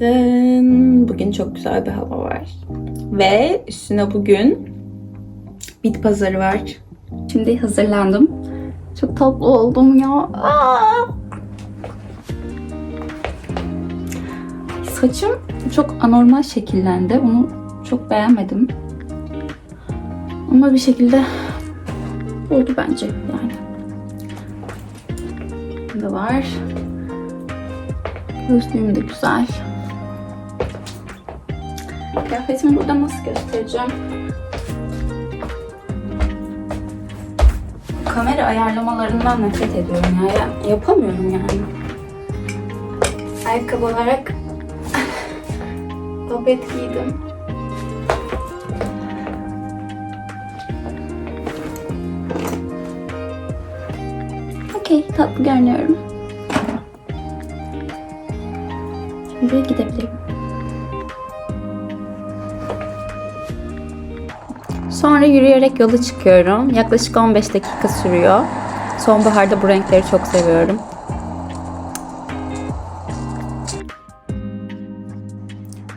Günaydın. Bugün çok güzel bir hava var. Ve üstüne bugün bit pazarı var. Şimdi hazırlandım. Çok tatlı oldum ya. Aa! Saçım çok anormal şekillendi. Onu çok beğenmedim. Ama bir şekilde oldu bence yani. Burada var. Gözlüğüm de güzel. Kıyafetimi burada nasıl göstereceğim? kamera ayarlamalarından nefret ediyorum ya. ya yapamıyorum yani. Ayakkabı olarak babet giydim. Okey, tatlı görünüyorum. Şimdi gidebilirim. Sonra yürüyerek yola çıkıyorum. Yaklaşık 15 dakika sürüyor. Sonbaharda bu renkleri çok seviyorum.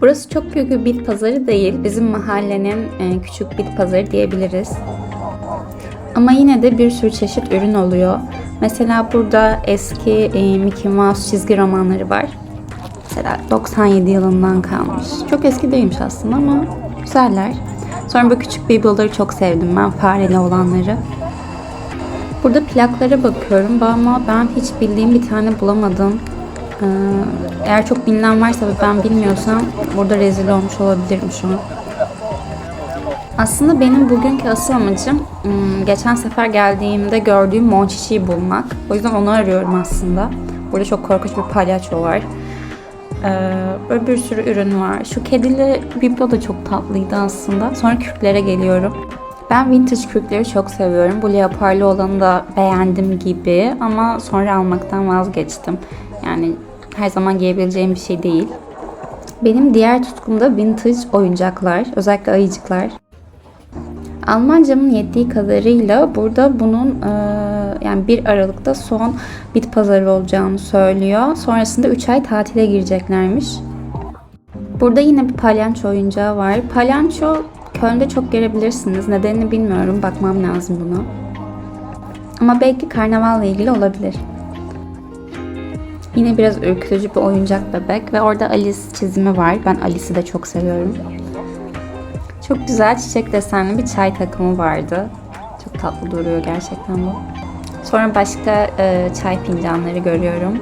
Burası çok büyük bir bit pazarı değil. Bizim mahallenin e, küçük bit pazarı diyebiliriz. Ama yine de bir sürü çeşit ürün oluyor. Mesela burada eski e, Mickey Mouse çizgi romanları var. Mesela 97 yılından kalmış. Çok eski değilmiş aslında ama güzeller. Sonra bu küçük Bible'ları çok sevdim ben fareli olanları. Burada plaklara bakıyorum ama ben hiç bildiğim bir tane bulamadım. Ee, eğer çok bilinen varsa ve ben bilmiyorsam burada rezil olmuş olabilirim şu an. Aslında benim bugünkü asıl amacım hmm, geçen sefer geldiğimde gördüğüm mon çiçeği bulmak. O yüzden onu arıyorum aslında. Burada çok korkunç bir palyaço var. Ee, bir sürü ürün var. Şu kedili biblo da çok tatlıydı aslında. Sonra kürklere geliyorum. Ben vintage kürkleri çok seviyorum. Bu leoparlı olanı da beğendim gibi ama sonra almaktan vazgeçtim. Yani her zaman giyebileceğim bir şey değil. Benim diğer tutkum da vintage oyuncaklar. Özellikle ayıcıklar. Almancamın yettiği kadarıyla burada bunun e, yani 1 Aralık'ta son bit pazarı olacağını söylüyor. Sonrasında 3 ay tatile gireceklermiş. Burada yine bir palyanço oyuncağı var. Palyanço Köln'de çok görebilirsiniz. Nedenini bilmiyorum. Bakmam lazım buna. Ama belki karnavalla ilgili olabilir. Yine biraz ürkütücü bir oyuncak bebek ve orada Alice çizimi var. Ben Alice'i de çok seviyorum. Çok güzel çiçek desenli bir çay takımı vardı. Çok tatlı duruyor gerçekten bu. Sonra başka e, çay fincanları görüyorum.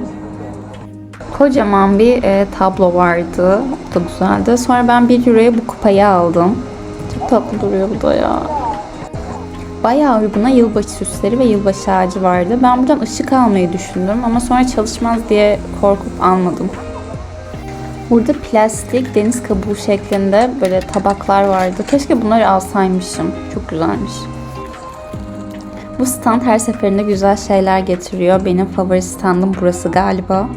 Kocaman bir e, tablo vardı. Bu da güzeldi. Sonra ben 1 euroya bu kupayı aldım. Çok tatlı duruyor bu da ya. Bayağı uyguna yılbaşı süsleri ve yılbaşı ağacı vardı. Ben buradan ışık almayı düşündüm ama sonra çalışmaz diye korkup almadım. Burada plastik deniz kabuğu şeklinde böyle tabaklar vardı. Keşke bunları alsaymışım. Çok güzelmiş. Bu stand her seferinde güzel şeyler getiriyor. Benim favori standım burası galiba.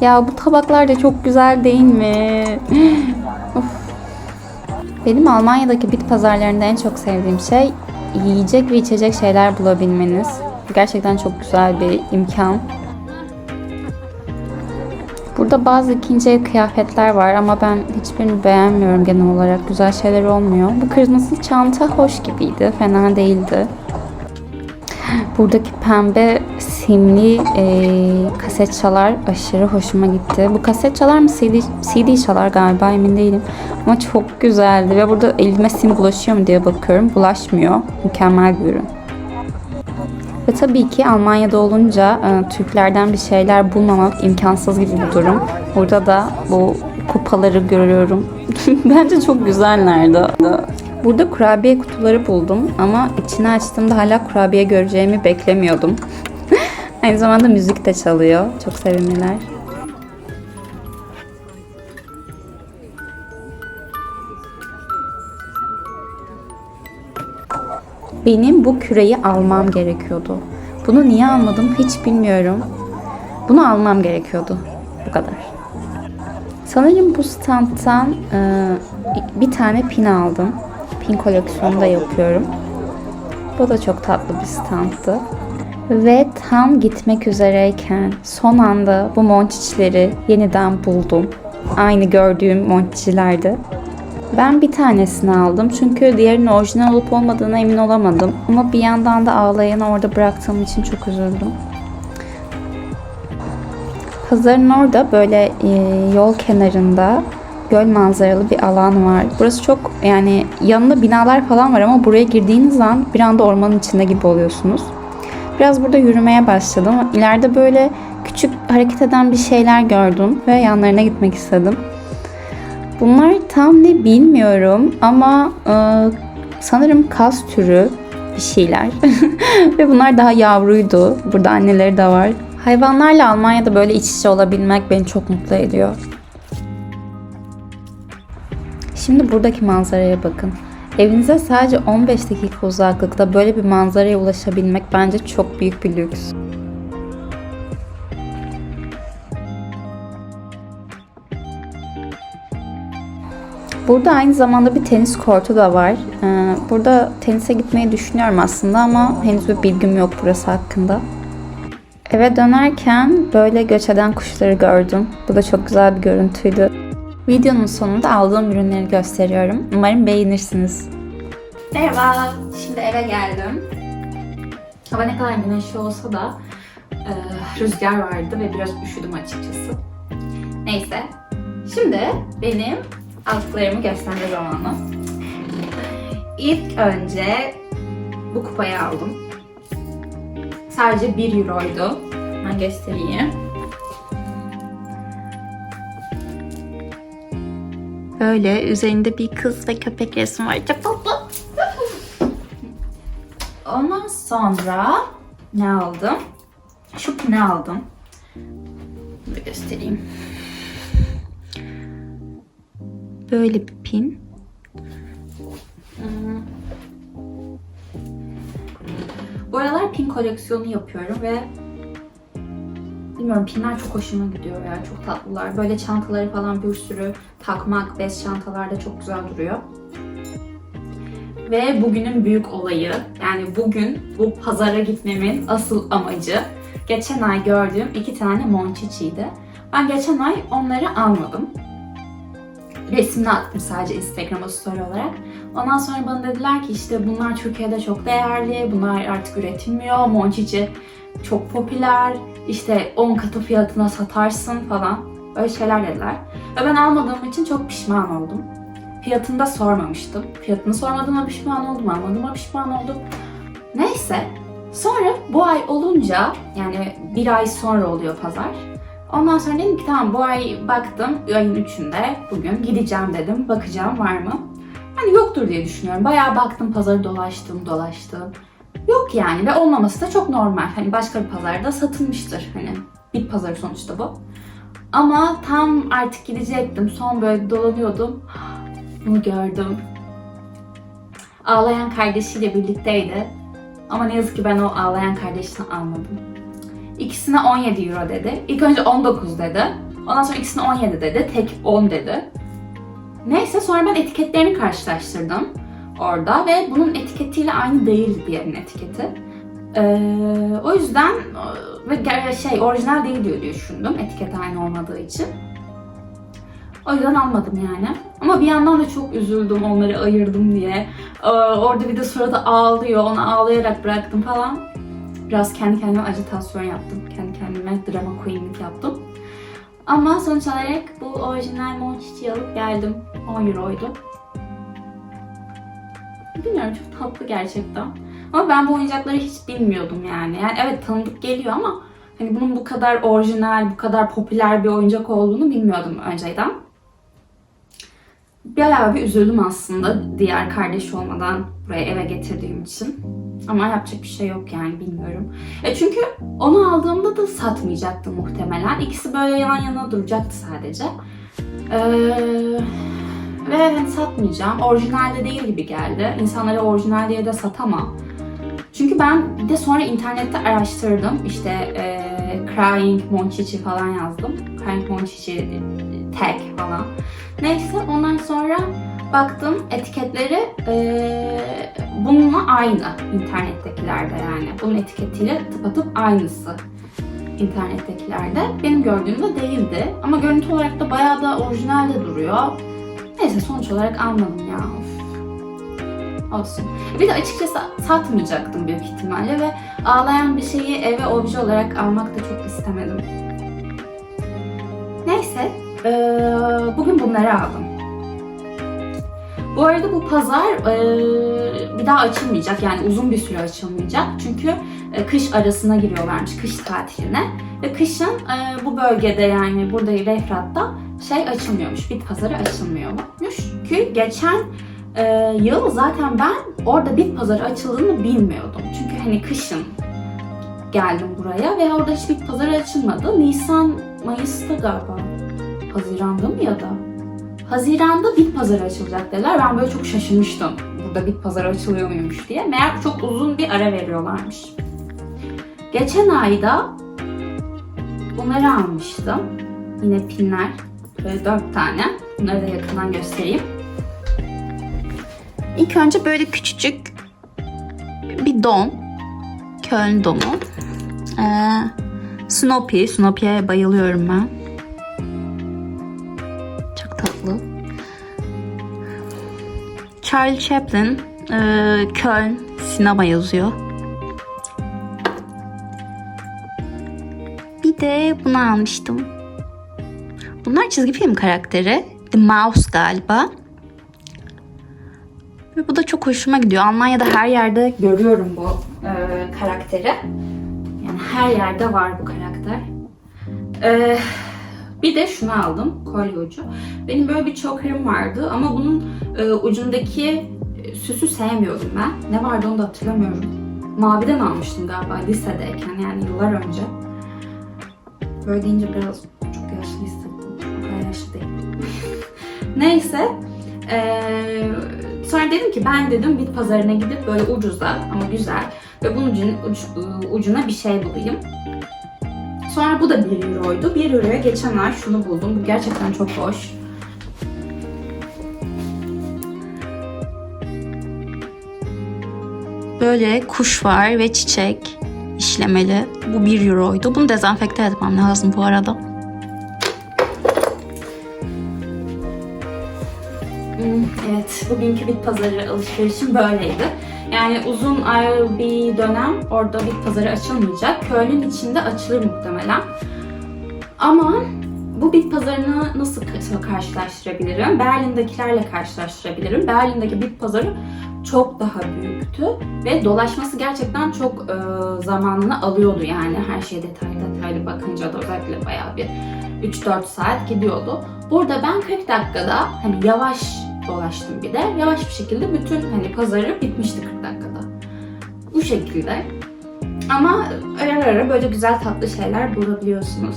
Ya bu tabaklar da çok güzel değil mi? of. Benim Almanya'daki bit pazarlarında en çok sevdiğim şey yiyecek ve içecek şeyler bulabilmeniz. Gerçekten çok güzel bir imkan. Burada bazı ikinci el kıyafetler var ama ben hiçbirini beğenmiyorum genel olarak. Güzel şeyler olmuyor. Bu kırmızı çanta hoş gibiydi. Fena değildi. Buradaki pembe simli e, kaset çalar aşırı hoşuma gitti. Bu kaset çalar mı CD, CD çalar galiba emin değilim. Ama çok güzeldi ve burada elime sim bulaşıyor mu diye bakıyorum. Bulaşmıyor. Mükemmel bir ürün. Ve tabii ki Almanya'da olunca e, Türklerden bir şeyler bulmamak imkansız gibi bir durum. Burada da bu kupaları görüyorum. Bence çok güzellerdi. Burada kurabiye kutuları buldum ama içini açtığımda hala kurabiye göreceğimi beklemiyordum. Aynı zamanda müzik de çalıyor. Çok sevimliler. Benim bu küreyi almam gerekiyordu. Bunu niye almadım hiç bilmiyorum. Bunu almam gerekiyordu. Bu kadar. Sanırım bu standtan e, bir tane pin aldım. Pin koleksiyonu da yapıyorum. Bu da çok tatlı bir standtı. Ve tam gitmek üzereyken son anda bu monçiçleri yeniden buldum. Aynı gördüğüm monçiçilerdi. Ben bir tanesini aldım çünkü diğerinin orijinal olup olmadığına emin olamadım. Ama bir yandan da ağlayanı orada bıraktığım için çok üzüldüm. Pazarın orada böyle e, yol kenarında göl manzaralı bir alan var. Burası çok yani yanında binalar falan var ama buraya girdiğiniz an bir anda ormanın içinde gibi oluyorsunuz. Biraz burada yürümeye başladım. İleride böyle küçük hareket eden bir şeyler gördüm ve yanlarına gitmek istedim. Bunlar tam ne bilmiyorum ama e, sanırım kas türü bir şeyler. ve bunlar daha yavruydu. Burada anneleri de var. Hayvanlarla Almanya'da böyle iç içe olabilmek beni çok mutlu ediyor. Şimdi buradaki manzaraya bakın. Evinize sadece 15 dakika uzaklıkta böyle bir manzaraya ulaşabilmek bence çok büyük bir lüks. Burada aynı zamanda bir tenis kortu da var. Ee, Burada tenise gitmeyi düşünüyorum aslında ama henüz bir bilgim yok burası hakkında. Eve dönerken böyle göç eden kuşları gördüm. Bu da çok güzel bir görüntüydü. Videonun sonunda aldığım ürünleri gösteriyorum. Umarım beğenirsiniz. Merhaba, şimdi eve geldim. Hava ne kadar güneşli olsa da e, rüzgar vardı ve biraz üşüdüm açıkçası. Neyse, şimdi benim aldıklarımı gösterme zamanı. İlk önce bu kupayı aldım. Sadece 1 euroydu. Ben göstereyim. Böyle üzerinde bir kız ve köpek resmi var. Çok tatlı. Ondan sonra ne aldım? Şu ne aldım? Bunu göstereyim. Böyle bir pin. Bu aralar pin koleksiyonu yapıyorum ve bilmiyorum pinler çok hoşuma gidiyor ya. Çok tatlılar. Böyle çantaları falan bir sürü takmak, bez çantalarda çok güzel duruyor. Ve bugünün büyük olayı, yani bugün bu pazara gitmemin asıl amacı geçen ay gördüğüm iki tane monçiçiydi. Ben geçen ay onları almadım. Resmini attım sadece Instagram'a story olarak. Ondan sonra bana dediler ki işte bunlar Türkiye'de çok değerli, bunlar artık üretilmiyor, monçiçi çok popüler, işte 10 katı fiyatına satarsın falan. Öyle şeyler dediler. Ve ben almadığım için çok pişman oldum. Fiyatını da sormamıştım. Fiyatını sormadığıma pişman oldum, almadığıma pişman oldum. Neyse. Sonra bu ay olunca, yani bir ay sonra oluyor pazar. Ondan sonra dedim ki tamam bu ay baktım ayın 3'ünde bugün gideceğim dedim. Bakacağım var mı? Hani yoktur diye düşünüyorum. Bayağı baktım pazarı dolaştım dolaştım. Yok yani ve olmaması da çok normal. Hani başka bir pazarda satılmıştır. Hani bir pazarı sonuçta bu. Ama tam artık gidecektim. Son böyle dolanıyordum. Bunu gördüm. Ağlayan kardeşiyle birlikteydi. Ama ne yazık ki ben o ağlayan kardeşini almadım. İkisine 17 euro dedi. İlk önce 19 dedi. Ondan sonra ikisine 17 dedi. Tek 10 dedi. Neyse sonra ben etiketlerini karşılaştırdım orada ve bunun etiketiyle aynı değil diğerinin etiketi. Ee, o yüzden ve şey orijinal değil diyor diye düşündüm etiket aynı olmadığı için. O yüzden almadım yani. Ama bir yandan da çok üzüldüm onları ayırdım diye. Ee, orada bir de sırada ağlıyor, onu ağlayarak bıraktım falan. Biraz kendi kendime ajitasyon yaptım. Kendi kendime drama queenlik yaptım. Ama sonuç olarak bu orijinal Monchichi'yi alıp geldim. 10 euroydu. Bilmiyorum çok tatlı gerçekten. Ama ben bu oyuncakları hiç bilmiyordum yani. Yani evet tanıdık geliyor ama hani bunun bu kadar orijinal, bu kadar popüler bir oyuncak olduğunu bilmiyordum önceden. Bayağı bir üzüldüm aslında diğer kardeş olmadan buraya eve getirdiğim için. Ama yapacak bir şey yok yani bilmiyorum. E çünkü onu aldığımda da satmayacaktım muhtemelen. İkisi böyle yan yana duracaktı sadece. Ee, ve hani satmayacağım. Orijinalde değil gibi geldi. İnsanlara orijinal diye de satamam. Çünkü ben bir de sonra internette araştırdım. İşte e, Crying Monchichi falan yazdım. Crying Monchichi tag falan. Neyse ondan sonra baktım etiketleri eee bununla aynı internettekilerde yani. Bunun etiketiyle tıpatıp aynısı internettekilerde. Benim gördüğümde değildi. Ama görüntü olarak da bayağı da orijinal de duruyor. Neyse sonuç olarak almadım ya. Of. Olsun. Bir de açıkçası satmayacaktım büyük ihtimalle ve ağlayan bir şeyi eve obje olarak almak da çok istemedim. Neyse, eee, bugün bunları aldım. Bu arada bu pazar eee, bir daha açılmayacak. Yani uzun bir süre açılmayacak. Çünkü e, kış arasına giriyorlarmış kış tatiline. Ve kışın e, bu bölgede yani burada Refrat'ta şey açılmıyormuş bit pazarı açılmıyormuş. Ki geçen e, yıl zaten ben orada bit pazarı açıldığını bilmiyordum. Çünkü hani kışın geldim buraya ve orada hiç bit pazarı açılmadı. Nisan Mayıs'ta galiba Haziran'da mı ya da Haziran'da bit pazarı açılacak dediler. Ben böyle çok şaşırmıştım. Burada bit pazarı açılıyor muymuş diye. Meğer çok uzun bir ara veriyorlarmış. Geçen ayda bunları almıştım. Yine pinler. Böyle dört tane. Bunları da yakından göstereyim. İlk önce böyle küçücük bir don. Köln donu. Ee, Snoopy. Snoopy'ye bayılıyorum ben. Tatlı. Charlie Chaplin, e, Köln sinema yazıyor. Bir de bunu almıştım. Bunlar çizgi film karakteri. The Mouse galiba. Ve bu da çok hoşuma gidiyor. Almanya'da her yerde görüyorum bu e, karakteri. Yani her yerde var bu karakter. E, bir de şunu aldım, kolye ucu. Benim böyle bir choker'ım vardı ama bunun e, ucundaki e, süsü sevmiyordum ben. Ne vardı onu da hatırlamıyorum. Maviden almıştım galiba lisedeyken yani yıllar önce. Böyle deyince biraz çok yaşlı hissettim. O yaşlı değil. Neyse. e, sonra dedim ki ben dedim bit pazarına gidip böyle ucuza ama güzel ve bunun ucun, uc- ucuna bir şey bulayım. Sonra bu da 1 euroydu. 1 euroya geçen ay şunu buldum. Bu gerçekten çok hoş. Böyle kuş var ve çiçek işlemeli. Bu 1 euroydu. Bunu dezenfekte etmem lazım bu arada. Hmm, Evet, bugünkü bit pazarı alışverişim böyleydi. Yani uzun bir dönem orada bit pazarı açılmayacak. Köln'ün içinde açılır muhtemelen. Ama bu bit pazarını nasıl ka- karşılaştırabilirim? Berlin'dekilerle karşılaştırabilirim. Berlin'deki bit pazarı çok daha büyüktü ve dolaşması gerçekten çok e, zamanını alıyordu yani her şey detaylı detaylı bakınca da özellikle bayağı bir 3-4 saat gidiyordu. Burada ben 40 dakikada hani yavaş dolaştım bir de yavaş bir şekilde bütün hani pazarı bitmişti 40 dakikada. Bu şekilde. Ama ara ara böyle güzel tatlı şeyler bulabiliyorsunuz.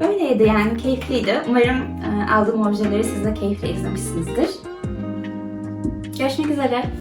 Böyleydi yani keyifliydi. Umarım e, aldığım objeleri siz de keyifle izlemişsinizdir. Görüşmek üzere.